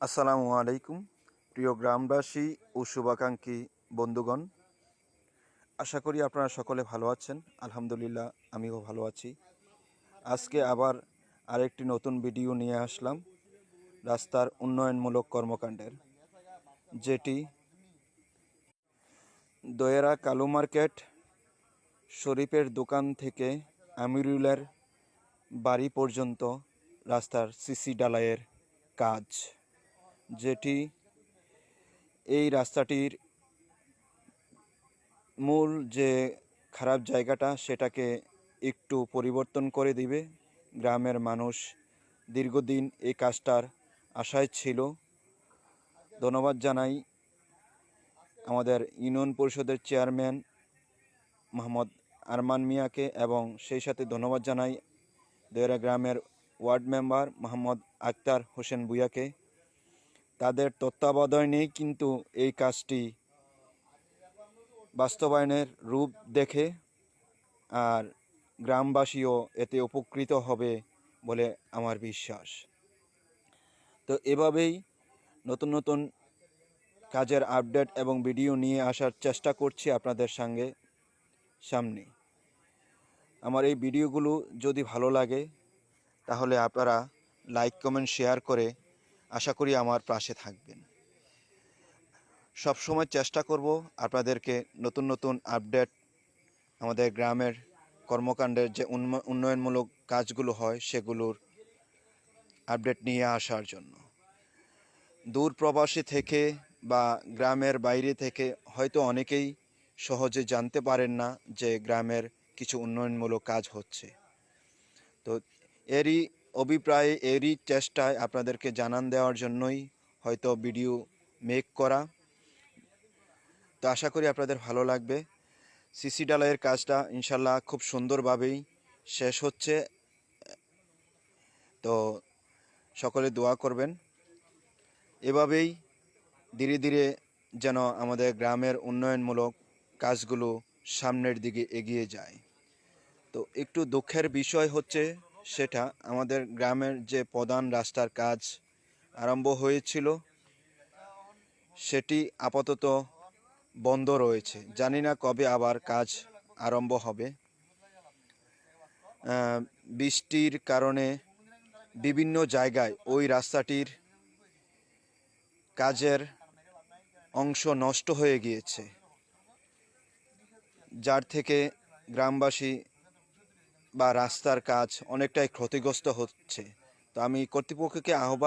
আসসালামু আলাইকুম, প্রিয় গ্রামবাসী ও শুভাকাঙ্ক্ষী বন্ধুগণ। আশা করি আপনারা সকলে ভালো আছেন, আলহামদুলিল্লাহ আমিও ভালো আছি। আজকে আবার আরেকটি নতুন ভিডিও নিয়ে আসলাম, রাস্তার উন্নয়নমূলক কর্মকাণ্ডের, যেটি দয়েরা কালু মার্কেট শরীফের দোকান থেকে আমিরুলের বাড়ি পর্যন্ত রাস্তার সিসি ডালাইয়ের কাজ। যেটি এই রাস্তাটির মূল যে খারাপ জায়গাটা, সেটাকে একটু পরিবর্তন করে দিবে। গ্রামের মানুষ দীর্ঘদিন এই কাজটার আশায় ছিল। ধন্যবাদ জানাই আমাদের ইউনিয়ন পরিষদের চেয়ারম্যান মোহাম্মদ আরমান মিয়াকে, এবং সেই সাথে ধন্যবাদ জানাই দৈরা গ্রামের ওয়ার্ড মেম্বার মোহাম্মদ আক্তার হোসেন ভুইয়াকে। তাদের তত্ত্বাবধানেই কিন্তু এই কাজটি বাস্তবায়নের রূপ দেখে আর গ্রামবাসীও এতে উপকৃত হবে বলে আমার বিশ্বাস। তো এভাবেই নতুন নতুন কাজের আপডেট এবং ভিডিও নিয়ে আসার চেষ্টা করছি আপনাদের সঙ্গে সামনে। আমার এই ভিডিওগুলো যদি ভালো লাগে, তাহলে আপনারা লাইক, কমেন্ট, শেয়ার করে আশা করি আমার পাশে থাকবেন। সব সময় চেষ্টা করব আপনাদেরকে নতুন নতুন আপডেট আমাদের গ্রামের কর্মকাণ্ডের যে উন্নয়নমূলক কাজগুলো হয় সেগুলোর আপডেট নিয়ে আসার জন্য। দূর প্রবাসী থেকে বা গ্রামের বাইরে থেকে হয়তো অনেকেই সহজে জানতে পারেন না যে গ্রামের কিছু উন্নয়নমূলক কাজ হচ্ছে। তো এরই অভিপ্রায়ে এরই চেষ্টায় আপনাদেরকে জানান দেওয়ার জন্যই হয়তো ভিডিও মেক করা। তো আশা করি আপনাদের ভালো লাগবে। সিসি ডালাইয়ের কাজটা ইনশাল্লাহ খুব সুন্দরভাবেই শেষ হচ্ছে। তো সকলে দোয়া করবেন। এভাবেই ধীরে ধীরে যেন আমাদের গ্রামের উন্নয়নমূলক কাজগুলো সামনের দিকে এগিয়ে যায়। তো একটু দুঃখের বিষয় হচ্ছে সেটা আমাদের গ্রামের যে প্রধান রাস্তার কাজ আরম্ভ হয়েছিল, সেটি আপাতত বন্ধ রয়েছে। জানি না কবে আবার কাজ আরম্ভ হবে। বৃষ্টির কারণে বিভিন্ন জায়গায় ওই রাস্তাটির কাজের অংশ নষ্ট হয়ে গিয়েছে, যার থেকে গ্রামবাসী বা রাস্তার কাজ অনেকটাই ক্ষতিগ্রস্ত হচ্ছে। তো আমি কর্তৃপক্ষকে আহ্বান